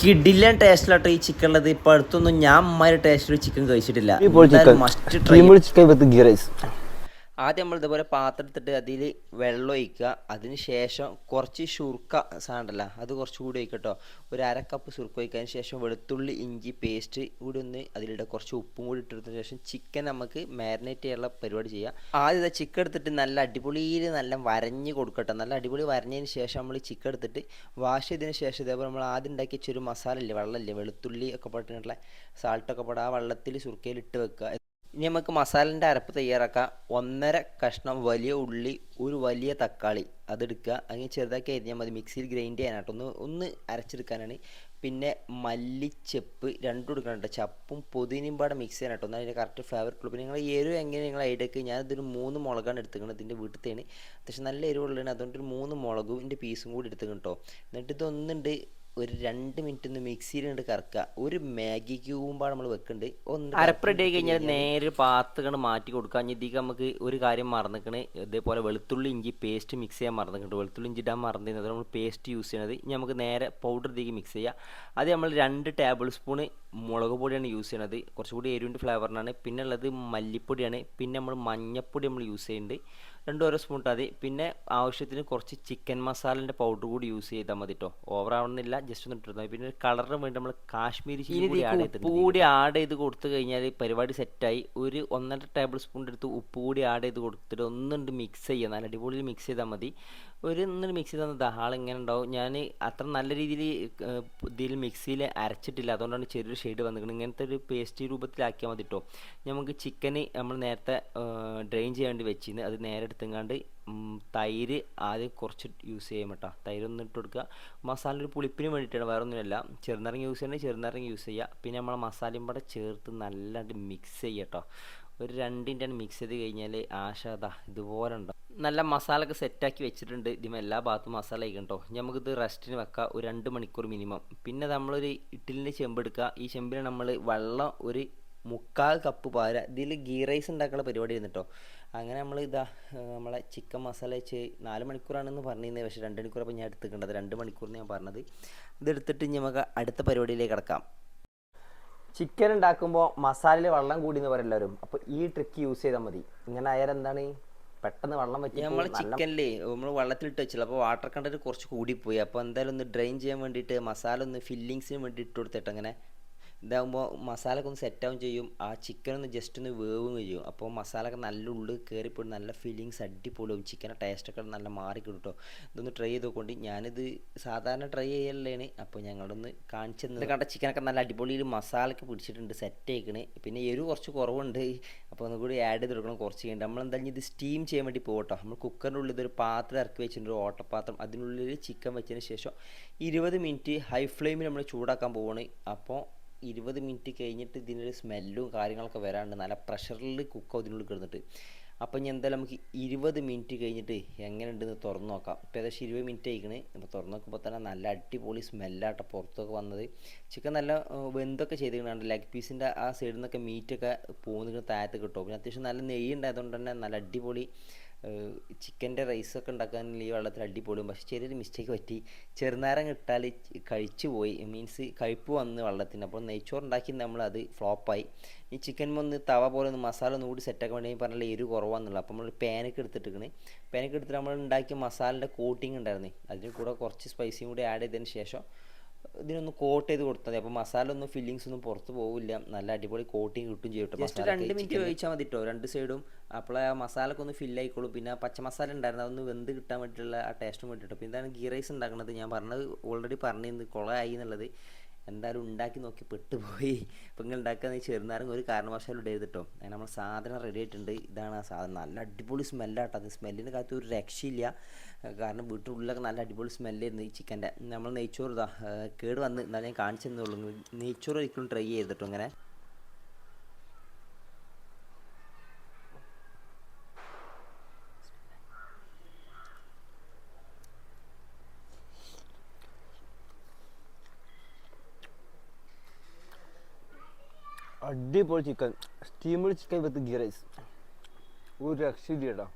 കിഡിലൻ ടേസ്റ്റിലാട്ടോ ഈ ചിക്കൻ ഉള്ളത്. ഇപ്പൊ അടുത്തൊന്നും ഞാൻ അമ്മമാര് ടേസ്റ്റിൽ ചിക്കൻ കഴിച്ചിട്ടില്ല. Must chicken with ghee rice ആദ്യം നമ്മൾ ഇതുപോലെ പാത്രം എടുത്തിട്ട് അതിൽ വെള്ളം ഒഴിക്കുക. അതിന് ശേഷം കുറച്ച് ശുർക്ക സാണ്ടല്ല അത് കുറച്ചുകൂടി ഒഴിക്കട്ടോ ഒരു അര കപ്പ് ശുർക്ക ഒഴിക്കാൻ ശേഷം വെളുത്തുള്ളി ഇഞ്ചി പേസ്റ്റ് കൂടി ഒന്ന് അതിലിടുക കുറച്ച് ഉപ്പും കൂടി ഇട്ടെടുത്തതിന് ശേഷം ചിക്കൻ നമുക്ക് മാരിനേറ്റ് ചെയ്യാനുള്ള പരിപാടി ചെയ്യാം. ആദ്യം ചിക്കൻ എടുത്തിട്ട് നല്ല അടിപൊളിയിൽ നല്ല വരഞ്ഞ് കൊടുക്കട്ടെ നല്ല അടിപൊളി വരഞ്ഞതിന് ശേഷം നമ്മൾ ചിക്കൻ എടുത്തിട്ട് വാഷ് ചെയ്തതിന് ശേഷം ഇതേപോലെ നമ്മൾ ആദ്യം ഉണ്ടാക്കിയ ചെറു മസാല ഇല്ലേ വെള്ളമില്ലേ വെളുത്തുള്ളി ഒക്കെ പെട്ടിട്ടുള്ള സാൾട്ടൊക്കെ പെടാ ആ വെള്ളത്തിൽ സുർക്കയിൽ ഇട്ട് വെക്കുക. ഇനി നമുക്ക് മസാലന്റെ അരപ്പ് തയ്യാറാക്കാം. ഒന്നര കഷ്ണം വലിയ ഉള്ളി ഒരു വലിയ തക്കാളി. അതെടുക്കുക അങ്ങനെ ചെറുതാക്കി അരിഞ്ഞാൽ മതി. മിക്സിയിൽ ഗ്രൈൻഡ് ചെയ്യാനായിട്ട് ഒന്ന് ഒന്ന് അരച്ചെടുക്കാനാണ്. പിന്നെ മല്ലിച്ചെപ്പ് രണ്ടും എടുക്കാനുണ്ട് ചപ്പും പുതിനയും പാടെ മിക്സ് ചെയ്യാനായിട്ട് ഒന്ന് അതിന്റെ കറക്റ്റ് ഫ്ലേവർ ഉള്ളൂ പിന്നെ നിങ്ങൾ എരിവ് എങ്ങനെ നിങ്ങൾ ഐഡിയക്ക് ഞാനിതൊരു മൂന്ന് മുളകാണ് എടുത്തുക്കുന്നത് ഇതിന്റെ വീട്ടിലത്തേന് അത്യാവശ്യം നല്ല എരിവുള്ളതാണ്. അതുകൊണ്ട് ഒരു മൂന്ന് മുളകും ഇതിന്റെ പീസും കൂടി എടുത്തുകൊണ്ട് കേട്ടോ. എന്നിട്ട് ഇതൊന്നുണ്ട് ഒരു രണ്ട് മിനിറ്റ് ഒന്ന് മിക്സിയിൽ കണ്ട് കറക്കുക. ഒരു മാഗി ക്യൂബാണ് നമ്മൾ വെക്കുന്നുണ്ട് ഒന്ന് അരപ്പ് ആയി കഴിഞ്ഞാൽ നേരെ പാത്തുകൾ മാറ്റി കൊടുക്കുക. ഇതിക്ക് നമുക്ക് ഒരു കാര്യം മറന്നിക്കണ്. ഇതേപോലെ വെളുത്തുള്ളി ഇഞ്ചി പേസ്റ്റ് മിക്സ് ചെയ്യാൻ മറന്നിട്ടുണ്ട്. വെളുത്തുള്ളി ഇഞ്ചി ഇടാൻ മറന്നിരുന്നത് നമ്മൾ പേസ്റ്റ് യൂസ് ചെയ്യണത്. ഇനി നമുക്ക് നേരെ പൗഡർ ഇതിലേക്ക് മിക്സ് ചെയ്യുക അത് നമ്മൾ രണ്ട് ടേബിൾ സ്പൂണ് മുളക് പൊടിയാണ് യൂസ് ചെയ്യണത്. കുറച്ചുകൂടി എരിവിന്റെ ഫ്ലേവറിനാണ് പിന്നെ ഉള്ളത് മല്ലിപ്പൊടിയാണ്. പിന്നെ നമ്മൾ മഞ്ഞപ്പൊടി നമ്മൾ യൂസ് ചെയ്യുന്നുണ്ട് രണ്ടും ഓരോ സ്പൂൺ ഇട്ടാൽ മതി. പിന്നെ ആവശ്യത്തിന് കുറച്ച് ചിക്കൻ മസാലന്റെ പൗഡർ കൂടി യൂസ് ചെയ്താൽ മതി കേട്ടോ ഓവർ ആവണമെന്നില്ല ജസ്റ്റ് ഒന്ന് പിന്നെ കളറിന് വേണ്ടി നമ്മൾ കാശ്മീരി ചെയ്ത് കൂടി ആഡ് ചെയ്ത് കൊടുത്തു കഴിഞ്ഞാൽ പരിപാടി സെറ്റായി ഒരു ഒന്നര ടേബിൾ സ്പൂണിന്റെ അടുത്ത് ഉപ്പ് കൂടി ആഡ് ചെയ്ത് കൊടുത്തിട്ട് ഒന്നുണ്ട് മിക്സ് ചെയ്യുക. നല്ല അടിപൊളിയിൽ മിക്സ് ചെയ്താൽ മതി. ഒരു ഇന്നൊരു മിക്സ് ചെയ്താൽ ദഹാൾ ഇങ്ങനെ ഉണ്ടാവും. ഞാൻ അത്ര നല്ല രീതിയിൽ ഇതിൽ മിക്സിയിൽ അരച്ചിട്ടില്ല. അതുകൊണ്ടാണ് ചെറിയൊരു ഷെയ്ഡ് വന്നിരിക്കുന്നത്. ഇങ്ങനത്തെ ഒരു പേസ്റ്റ് രൂപത്തിലാക്കിയാൽ മതി കേട്ടോ നമുക്ക് ചിക്കന് നമ്മൾ നേരത്തെ ഡ്രെയിൻ ചെയ്യാൻ വേണ്ടി വെച്ചിരുന്നു. അത് നേരെ എടുത്തെങ്ങാണ്ട് തൈര് ആദ്യം കുറച്ച് യൂസ് ചെയ്യാൻ കേട്ടോ തൈര് ഒന്ന് ഇട്ട് കൊടുക്കുക. മസാല ഒരു പുളിപ്പിന് വേണ്ടിയിട്ടാണ്. വേറെ ഒന്നുമില്ല ചെറുനാരങ്ങ യൂസ് ചെയ്യണമെങ്കിൽ ചെറുനാരങ്ങ യൂസ് ചെയ്യുക. പിന്നെ നമ്മൾ മസാലയും കൂടെ ചേർത്ത് നല്ലതായിട്ട് മിക്സ് ചെയ്യുക കേട്ടോ ഒരു രണ്ടിന്റെ മിക്സ് ചെയ്ത് കഴിഞ്ഞാൽ ആശാദ ഇതുപോലെ ഉണ്ടോ നല്ല മസാല ഒക്കെ സെറ്റാക്കി വെച്ചിട്ടുണ്ട്. ഇതിമ എല്ലാ ഭാഗത്തും മസാല കഴിക്കട്ടോ നമുക്കിത് റെസ്റ്റിന് വെക്കാം. ഒരു രണ്ട് മണിക്കൂർ മിനിമം. പിന്നെ നമ്മളൊരു ഇഡ്ഡലിന്റെ ചെമ്പ് എടുക്കുക ഈ ചെമ്പിൽ നമ്മൾ വെള്ളം ഒരു മുക്കാൽ കപ്പ് പാര. ഇതിൽ ഗീ റൈസ് ഉണ്ടാക്കാനുള്ള പരിപാടി ഇരുന്നിട്ടോ അങ്ങനെ നമ്മൾ ഇതാ നമ്മളെ ചിക്കൻ മസാല വെച്ച് നാല് മണിക്കൂറാണെന്ന് പറഞ്ഞിരുന്നത് പക്ഷേ രണ്ട് മണിക്കൂർ അപ്പോൾ ഞാൻ എടുത്തിട്ടുണ്ടത് രണ്ട് മണിക്കൂറിന് ഞാൻ പറഞ്ഞത്. ഇതെടുത്തിട്ട് നമുക്ക് അടുത്ത പരിപാടിയിലേക്ക് കിടക്കാം. ചിക്കൻ ഉണ്ടാക്കുമ്പോൾ മസാലയിൽ വെള്ളം കൂടി എന്ന് പറയും അപ്പോൾ ഈ ട്രിക്ക് യൂസ് ചെയ്താൽ മതി. ഇങ്ങനെ ആയാൽ എന്താണ്? പെട്ടെന്ന് വെള്ളം വറ്റി നമ്മൾ ചിക്കനിലേ നമ്മൾ വെള്ളത്തിലിട്ട് വെച്ചില്ല. അപ്പോൾ വാട്ടർ കണ്ടന്റ് കുറച്ച് കൂടിപ്പോയി. അപ്പോൾ എന്തായാലും ഒന്ന് ഡ്രെയിൻ ചെയ്യാൻ വേണ്ടിയിട്ട് മസാല ഒന്ന് ഫില്ലിങ്സിന് വേണ്ടി ഇട്ട് കൊടുത്തിട്ട് അങ്ങനെ ഇതാകുമ്പോൾ മസാല ഒക്കെ ഒന്ന് സെറ്റാവും ചെയ്യും. ആ ചിക്കൻ ഒന്ന് ജസ്റ്റ് ഒന്ന് വേവും ചെയ്യും. അപ്പോൾ മസാല ഒക്കെ നല്ല ഉള്ളിൽ കയറിപ്പോയി നല്ല ഫീലിങ്സ് അടിപൊളിയാവും ചിക്കന്റെ ടേസ്റ്റൊക്കെ നല്ല മാറി കിട്ടും ഇതൊന്ന് ട്രൈ ചെയ്ത് നോക്കൊണ്ട് ഞാനിത് സാധാരണ ട്രൈ ചെയ്യലാണ് അപ്പോൾ ഞങ്ങളൊന്ന് കാണിച്ചു തന്നെ കണ്ട ചിക്കനൊക്കെ നല്ല അടിപൊളിയിൽ മസാലയൊക്കെ പിടിച്ചിട്ടുണ്ട് സെറ്റ് ആയിക്കണ്. പിന്നെ എരിവ് കുറച്ച് കുറവുണ്ട്. അപ്പോൾ ഒന്നുകൂടി ആഡ് ചെയ്ത് കൊടുക്കണം. കുറച്ച് കഴിഞ്ഞിട്ട് നമ്മൾ എന്തായാലും ഇത് സ്റ്റീം ചെയ്യാൻ വേണ്ടി പോകട്ടോ. നമ്മൾ കുക്കറിന്റെ ഉള്ളിൽ ഇതൊരു പാത്രം ഇറക്കി വെച്ചിട്ടുണ്ട് ഒരു ഓട്ടപ്പാത്രം അതിനുള്ളിൽ ചിക്കൻ വെച്ചതിന് ശേഷം ഇരുപത് മിനിറ്റ് ഹൈ ഫ്ലെയിമിൽ നമ്മൾ ചൂടാക്കാൻ പോവാണ്. അപ്പോൾ ഇരുപത് മിനിറ്റ് കഴിഞ്ഞിട്ട് ഇതിനൊരു സ്മെല്ലും കാര്യങ്ങളൊക്കെ വരാണ്ട് നല്ല പ്രഷറിൽ കുക്ക് ഇതിനുള്ളിൽ കിടന്നിട്ട്. അപ്പം ഞാൻ എന്തായാലും നമുക്ക് ഇരുപത് മിനിറ്റ് കഴിഞ്ഞിട്ട് എങ്ങനെ ഉണ്ടെന്ന് തുറന്നു നോക്കാം. ഇപ്പോൾ ഏകദേശം ഇരുപത് മിനിറ്റ് ആയിക്കണേ. അപ്പോൾ തുറന്നു നോക്കുമ്പോൾ തന്നെ നല്ല അടിപൊളി സ്മെല്ലാട്ടോ പുറത്തൊക്കെ വന്നത്. ചിക്കൻ നല്ല വെന്തൊക്കെ ചെയ്തിട്ടുണ്ട് ലെഗ് പീസിന്റെ ആ സൈഡിൽ നിന്നൊക്കെ മീറ്റൊക്കെ പോകുന്ന താഴത്ത് കിട്ടും പിന്നെ അത്യാവശ്യം നല്ല നെയ്യ് ഉണ്ടായതുകൊണ്ട് തന്നെ നല്ല അടിപൊളി ചിക്കന്റെ റൈസൊക്കെ ഉണ്ടാക്കാൻ ഈ വെള്ളത്തിൽ അടിപൊളിയും പക്ഷേ ചെറിയൊരു മിസ്റ്റേക്ക് പറ്റി. ചെറുനാരങ്ങ ഇട്ടാൽ കഴിച്ചു പോയി. മീൻസ് കഴിപ്പ് വന്ന് വെള്ളത്തിന്. അപ്പോൾ നെയ്ച്ചോറ് ഉണ്ടാക്കി നമ്മൾ അത് ഫ്ലോപ്പായി ഈ ചിക്കൻ ഒന്ന് തവ പോലെ ഒന്ന് മസാല ഒന്ന് കൂടി സെറ്റാക്കാൻ വേണ്ടി പറഞ്ഞാൽ എരിവ് കുറവാന്നുള്ളത് അപ്പോൾ നമ്മൾ പാനൊക്കെ എടുത്തിട്ടിരിക്കണ്. പാനൊക്കെ എടുത്തിട്ട് നമ്മൾ ഉണ്ടാക്കിയ മസാലന്റെ കോട്ടിങ് ഉണ്ടായിരുന്നു. അതിന് കൂടെ കുറച്ച് സ്പൈസിയും കൂടി ആഡ് ചെയ്തതിന് ശേഷം ഇതിനൊന്ന് കോട്ട് ചെയ്ത് കൊടുത്താൽ മതി അപ്പോൾ മസാല ഒന്നും ഫില്ലിങ്സ് ഒന്നും പുറത്ത് പോകില്ല നല്ല അടിപൊളി കോട്ടിങ് കിട്ടും ചെയ്യും ജസ്റ്റ് രണ്ട് മിനിറ്റ് വേവിച്ചാൽ മതി കേട്ടോ രണ്ട് സൈഡും അപ്പോൾ ആ മസാലക്ക് ഒന്ന് ഫില്ല് ആയിക്കോളും. പിന്നെ പച്ച മസാല ഉണ്ടായിരുന്നു. അതൊന്ന് വെന്ത് കിട്ടാൻ വേണ്ടിയിട്ടുള്ള ആ ടേസ്റ്റും വേണ്ടിയിട്ട് പിന്നെ ഇതാണ് ഗീ റൈസ് ഉണ്ടാക്കുന്നത് ഞാൻ പറഞ്ഞത് ഓൾറെഡി പറഞ്ഞിരുന്നു. കുളമായി എന്നുള്ളത്. എന്തായാലും ഉണ്ടാക്കി നോക്കി പെട്ടുപോയി. ഇപ്പം നിങ്ങൾ ഉണ്ടാക്കുന്ന ചെറുനാരങ്ങ ഒരു കാരണവശാലും ഇടരുത് കേട്ടോ അങ്ങനെ നമ്മൾ സാധനം റെഡി ആയിട്ടുണ്ട്. ഇതാണ് ആ സാധനം. നല്ല അടിപൊളി സ്മെല്ലാട്ടോ അത് സ്മെല്ലിന്റെ കാലത്ത് ഒരു രക്ഷയില്ല. കാരണം വീട്ടിലുള്ളിലൊക്കെ നല്ല അടിപൊളി സ്മെല്ലായിരുന്നു ഈ ചിക്കന്റെ നമ്മൾ നെയ്ച്ചോറ് കേട് വന്ന് എന്നാലും ഞാൻ കാണിച്ചു നെയ്ച്ചോറ് ഒരിക്കലും ട്രൈ ചെയ്തിട്ടോ അങ്ങനെ അടിപൊളി ചിക്കൻ സ്റ്റീമുള്ള ചിക്കൻ വിത്ത് ഗീ റൈസ് ഒരു രക്ഷയില്ല കേട്ടോ